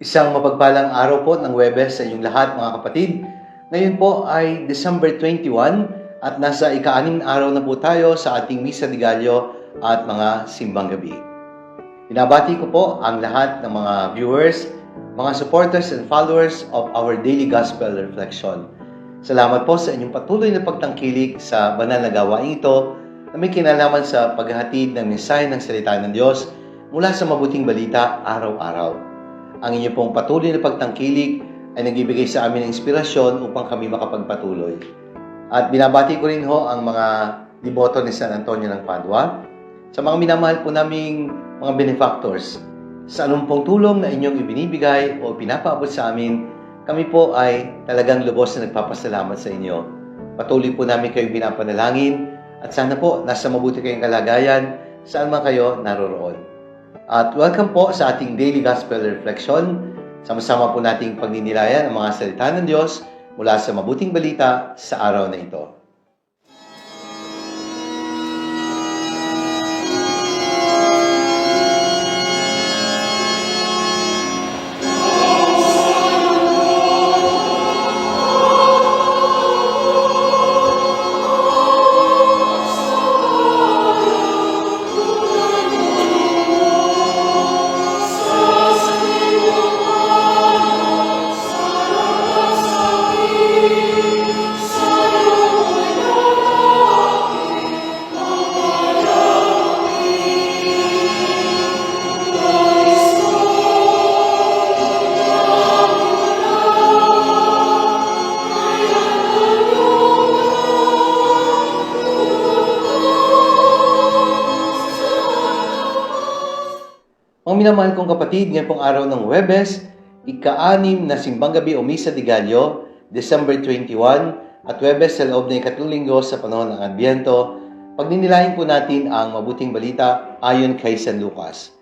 Isang mapagpalang araw po ng Webes sa inyong lahat mga kapatid. Ngayon po ay December 21 at nasa ika-anim na araw na po tayo sa ating Misa de Gallo at mga simbang gabi. Binabati ko po ang lahat ng mga viewers, mga supporters and followers of our daily gospel reflection. Salamat po sa inyong patuloy na pagtangkilik sa banal na gawain ito na may kinalaman sa paghahatid ng mensahe ng salita ng Diyos mula sa mabuting balita araw-araw. Ang inyo pong patuloy na pagtangkilik ay nagbibigay sa amin ng inspirasyon upang kami makapagpatuloy. At binabati ko rin ho ang mga deboto ni San Antonio ng Padua, sa mga minamahal po naming mga benefactors, sa anumpong tulong na inyong ibinibigay o pinapaabot sa amin, kami po ay talagang lubos na nagpapasalamat sa inyo. Patuloy po namin kayong binapanalangin at sana po nasa mabuti kayong kalagayan saan man kayo naroroon. At welcome po sa ating Daily Gospel Reflection. Sama-sama po nating pagninilayan ang mga salita ng Diyos mula sa mabuting balita sa araw na ito. Mga minamahal kong kapatid, ngayon pong araw ng Webes, ika-anim na simbang gabi o Misa de Gallo, December 21, at Webes sa loob ng ikatlong linggo sa panahon ng Adbiento, pagninilahin po natin ang mabuting balita ayon kay San Lucas.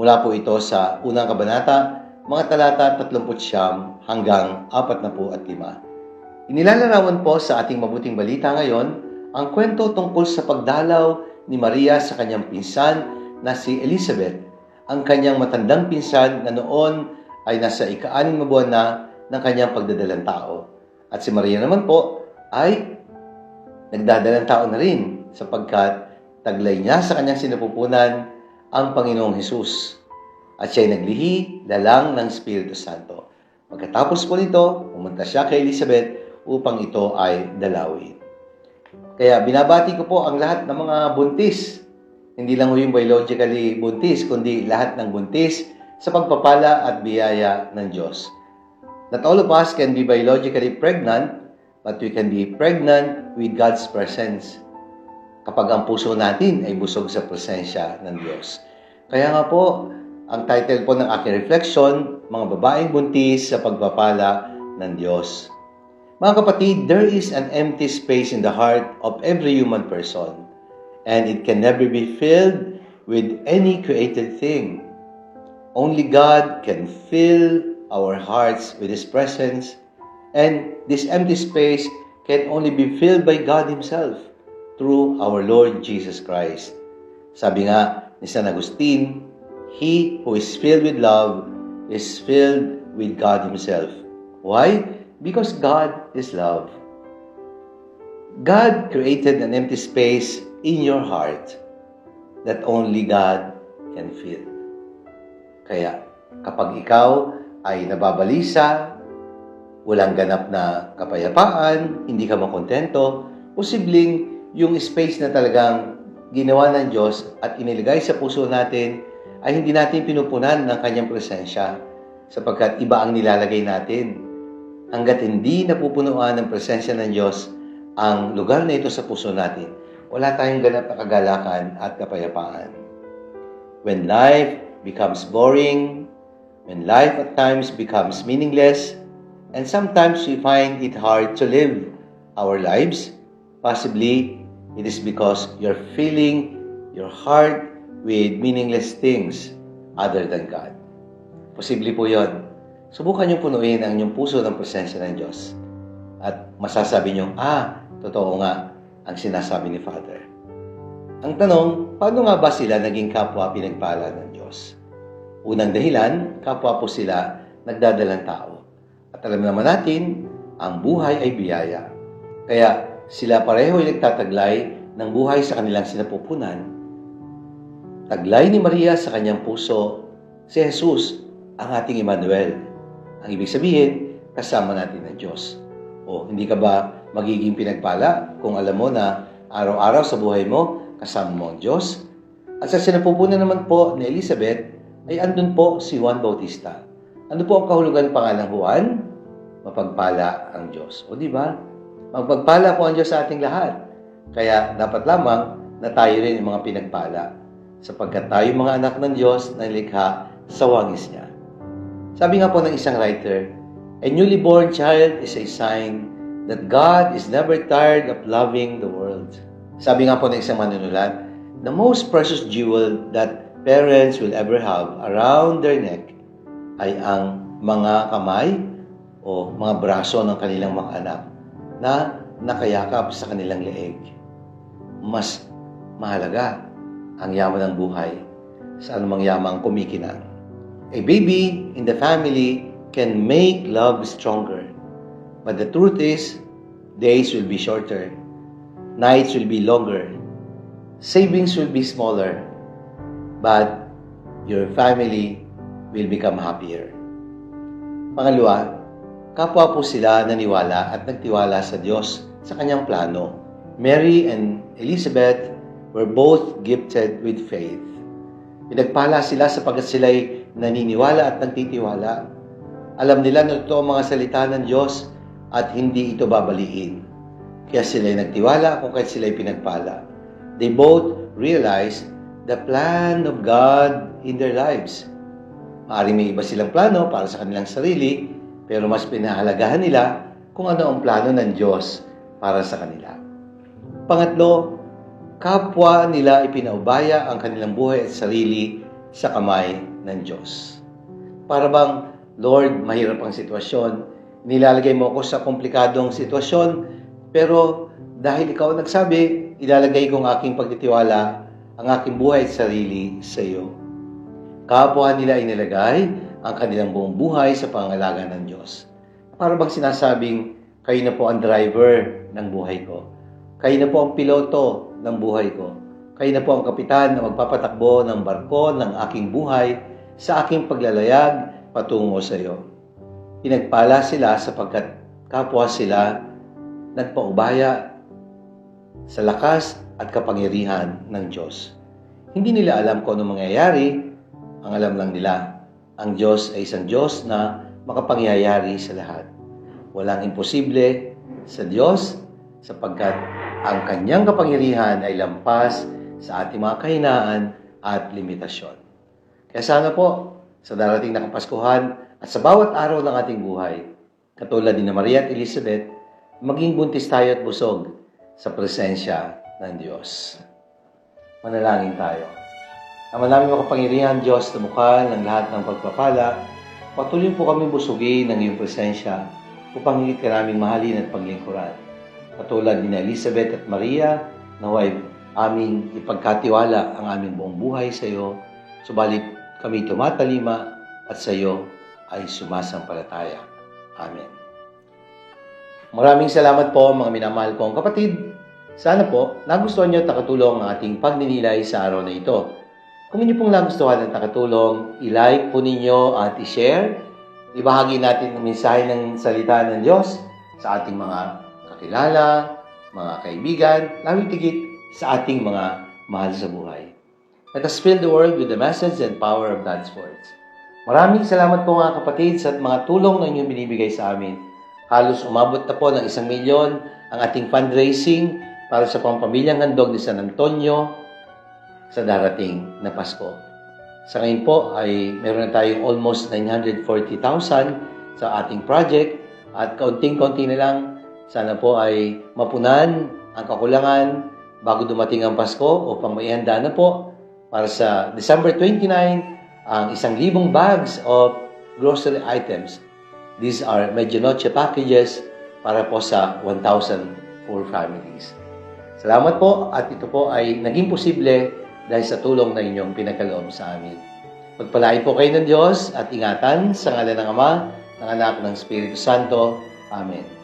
Mula po ito sa unang kabanata, mga talata 39 hanggang 45. Inilalarawan po sa ating mabuting balita ngayon ang kwento tungkol sa pagdalaw ni Maria sa kanyang pinsan na si Elizabeth ang kanyang matandang pinsan na noon ay nasa ika-anim na ng kanyang pagdadalang tao. At si Maria naman po ay nagdadalang tao na rin sapagkat taglay niya sa kanyang sinapupunan ang Panginoong Hesus. At siya ay naglihi, lalang ng Espiritu Santo. Pagkatapos po nito, pumunta siya kay Elizabeth upang ito ay dalawin. Kaya binabati ko po ang lahat ng mga buntis hindi lang yung biologically buntis, kundi lahat ng buntis sa pagpapala at biyaya ng Diyos. Not all of us can be biologically pregnant, but we can be pregnant with God's presence. Kapag ang puso natin ay busog sa presensya ng Diyos. Kaya nga po, ang title po ng aking reflection, mga babaeng buntis sa pagpapala ng Diyos. Mga kapatid, there is an empty space in the heart of every human person and it can never be filled with any created thing. Only God can fill our hearts with His presence, and this empty space can only be filled by God Himself through our Lord Jesus Christ. Sabi nga ni San Agustin, He who is filled with love is filled with God Himself. Why? Because God is love. God created an empty space in your heart that only God can fill. Kaya kapag ikaw ay nababalisa, walang ganap na kapayapaan, hindi ka makontento, posibleng yung space na talagang ginawa ng Diyos at inilagay sa puso natin ay hindi natin pinupunan ng kanyang presensya sapagkat iba ang nilalagay natin. Hanggat hindi napupunuan ng presensya ng Diyos ang lugar na ito sa puso natin, wala tayong ganap na kagalakan at kapayapaan. When life becomes boring, when life at times becomes meaningless, and sometimes we find it hard to live our lives, possibly it is because you're filling your heart with meaningless things other than God. Posible po yon. Subukan niyo punuin ang inyong puso ng presensya ng Diyos. At masasabi niyo, ah, totoo nga, ang sinasabi ni Father. Ang tanong, paano nga ba sila naging kapwa pinagpala ng Diyos? Unang dahilan, kapwa po sila nagdadalang tao. At alam naman natin, ang buhay ay biyaya. Kaya sila pareho ay nagtataglay ng buhay sa kanilang sinapupunan. Taglay ni Maria sa kanyang puso, si Jesus, ang ating Emmanuel. Ang ibig sabihin, kasama natin ng Diyos. O hindi ka ba magiging pinagpala kung alam mo na araw-araw sa buhay mo, kasama mo ang Diyos? At sa sinapupunan naman po ni Elizabeth, ay andun po si Juan Bautista. Ano po ang kahulugan ng pangalang Juan? Mapagpala ang Diyos. O di ba? Magpagpala po ang Diyos sa ating lahat. Kaya dapat lamang na tayo rin yung mga pinagpala sapagkat tayo mga anak ng Diyos na likha sa wangis niya. Sabi nga po ng isang writer, A newly born child is a sign that God is never tired of loving the world. Sabi nga po ng isang manunulat, the most precious jewel that parents will ever have around their neck ay ang mga kamay o mga braso ng kanilang mga anak na nakayakap sa kanilang leeg. Mas mahalaga ang yaman ng buhay sa anumang yamang kumikinang. A baby in the family can make love stronger. But the truth is, days will be shorter, nights will be longer, savings will be smaller, but your family will become happier. Pangalawa, kapwa po sila naniwala at nagtiwala sa Diyos sa kanyang plano. Mary and Elizabeth were both gifted with faith. Pinagpala sila sapagkat sila'y naniniwala at nagtitiwala. Alam nila na ito ang mga salita ng Diyos at hindi ito babaliin. Kaya sila'y nagtiwala kung kahit sila'y pinagpala. They both realized the plan of God in their lives. Maaaring may iba silang plano para sa kanilang sarili, pero mas pinahalagahan nila kung ano ang plano ng Diyos para sa kanila. Pangatlo, kapwa nila ipinaubaya ang kanilang buhay at sarili sa kamay ng Diyos. Para bang, Lord, mahirap ang sitwasyon, nilalagay mo ako sa komplikadong sitwasyon, pero dahil ikaw nagsabi, ilalagay ko ang aking pagtitiwala, ang aking buhay at sarili sa iyo. Kapwa nila inilagay ang kanilang buong buhay sa pangalaga ng Diyos. Para bang sinasabing, kayo na po ang driver ng buhay ko. Kayo na po ang piloto ng buhay ko. Kayo na po ang kapitan na magpapatakbo ng barko ng aking buhay sa aking paglalayag patungo sa iyo. Pinagpala sila sapagkat kapwa sila nagpaubaya sa lakas at kapangyarihan ng Diyos. Hindi nila alam kung ano mangyayari, ang alam lang nila, ang Diyos ay isang Diyos na makapangyayari sa lahat. Walang imposible sa Diyos sapagkat ang kanyang kapangyarihan ay lampas sa ating mga kahinaan at limitasyon. Kaya sana po, sa darating na Kapaskuhan at sa bawat araw ng ating buhay, katulad ni Maria at Elizabeth, maging buntis tayo at busog sa presensya ng Diyos. Manalangin tayo. Ama namin makapangyarihan, Diyos, na mukha ng lahat ng pagpapala, patuloy po kami busugin ng iyong presensya upang higit ka namin mahalin at paglingkuran. Katulad ni Elizabeth at Maria, naway aming ipagkatiwala ang aming buong buhay sa iyo, subalit kami tumatalima at sa iyo ay sumasampalataya. Amen. Maraming salamat po mga minamahal kong kapatid. Sana po nagustuhan niyo at nakatulong ang ating pagninilay sa araw na ito. Kung inyo pong nagustuhan at nakatulong, i-like po ninyo at i-share. Ibahagi natin ang mensahe ng salita ng Diyos sa ating mga kakilala, mga kaibigan, lalo tigit sa ating mga mahal sa buhay. Let us fill the world with the message and power of God's words. Maraming salamat po mga kapatid sa mga tulong na inyong binibigay sa amin. Halos umabot na po ng isang milyon ang ating fundraising para sa pampamilyang handog ni San Antonio sa darating na Pasko. Sa ngayon po ay meron na tayong almost 940,000 sa ating project at kaunting-kaunti na lang sana po ay mapunan ang kakulangan bago dumating ang Pasko upang maihanda na po para sa December 29 ang isang libong bags of grocery items. These are Medianoche packages para po sa 1,000 poor families. Salamat po at ito po ay naging posible dahil sa tulong na inyong pinagkaloob sa amin. Pagpalain po kayo ng Diyos at ingatan sa ngalan ng Ama, ng Anak, ng Espiritu Santo. Amen.